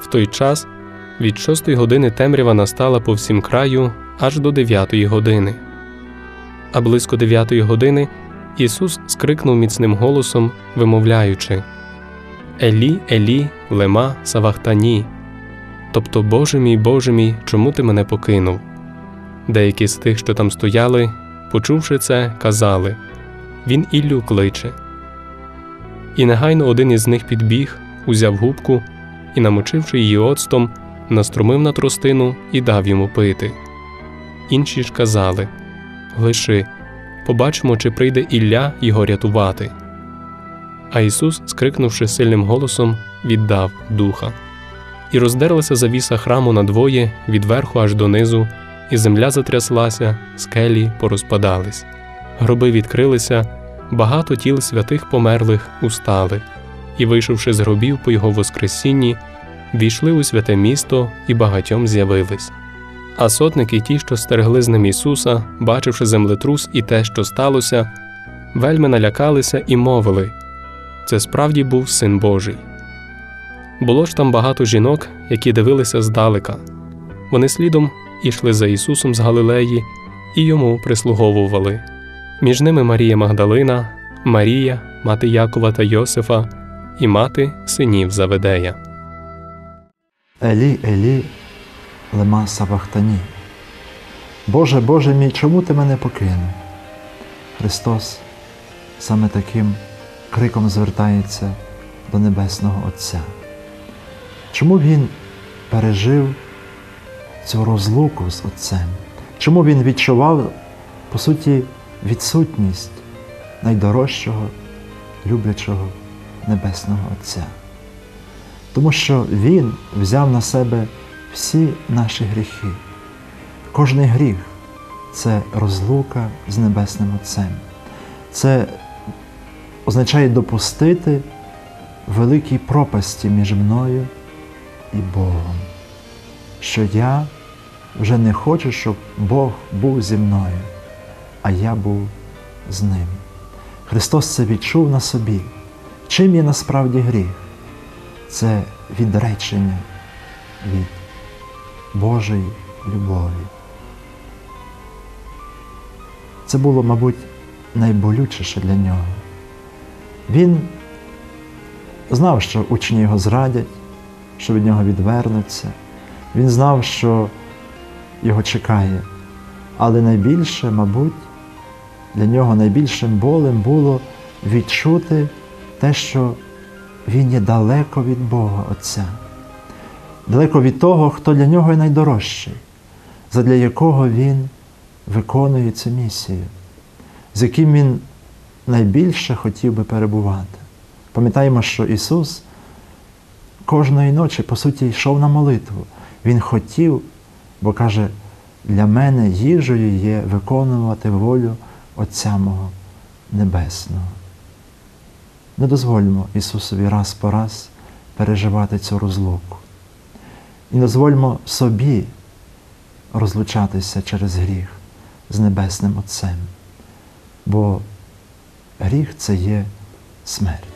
В той час від шостої години темрява настала по всім краю аж до дев'ятої години. А близько дев'ятої години Ісус скрикнув міцним голосом, вимовляючи Елі, Елі, лема савахтані, тобто Боже мій, Боже мій, чому ти мене покинув? Деякі з тих, що там стояли, почувши це, казали Він Іллю кличе. І негайно один із них підбіг, узяв губку і, намочивши її оцтом, наструмив на тростину і дав йому пити. Інші ж казали Лиши, побачимо, чи прийде Ілля його рятувати. А Ісус, скрикнувши сильним голосом, віддав духа. І роздерлася завіса храму надвоє від верху аж донизу, і земля затряслася, скелі порозпадались. Гроби відкрилися, багато тіл святих померлих устали, і, вийшовши з гробів по його Воскресінні, війшли у святе місто і багатьом з'явились. А сотники, ті, що стерегли з ним Ісуса, бачивши землетрус і те, що сталося, вельми налякалися і мовили це справді був син Божий. Було ж там багато жінок, які дивилися здалека. Вони слідом ішли за Ісусом з Галилеї і йому прислуговували. Між ними Марія Магдалина, Марія, мати Якова та Йосифа і мати синів Заведея. Елі, Елі, лема сабахтані. Боже, Боже мій, чому ти мене покинув? Христос саме таким криком звертається до Небесного Отця. Чому Він пережив цю розлуку з Отцем? Чому Він відчував, по суті, відсутність найдорожчого, люблячого Небесного Отця? Тому що Він взяв на себе всі наші гріхи. Кожний гріх це розлука з Небесним Отцем. Це означає допустити великій пропасті між мною і Богом. Що я вже не хочу, щоб Бог був зі мною, а я був з ним. Христос це відчув на собі. Чим є насправді гріх? Це відречення від Божої любові. Це було, мабуть, найболючіше для нього. Він знав, що учні його зрадять, що від нього відвернуться. Він знав, що його чекає. Але найбільше, мабуть, для нього найбільшим болем було відчути те, що він є далеко від Бога Отця, далеко від того, хто для нього є найдорожчий, задля якого він виконує цю місію, з яким він найбільше хотів би перебувати. Пам'ятаємо, що Ісус кожної ночі, по суті, йшов на молитву. Він хотів, бо каже, для мене їжею є виконувати волю Отця мого Небесного. Не дозвольмо Ісусові раз по раз переживати цю розлуку. І дозвольмо собі розлучатися через гріх з Небесним Отцем. Бо гріх це є смерть.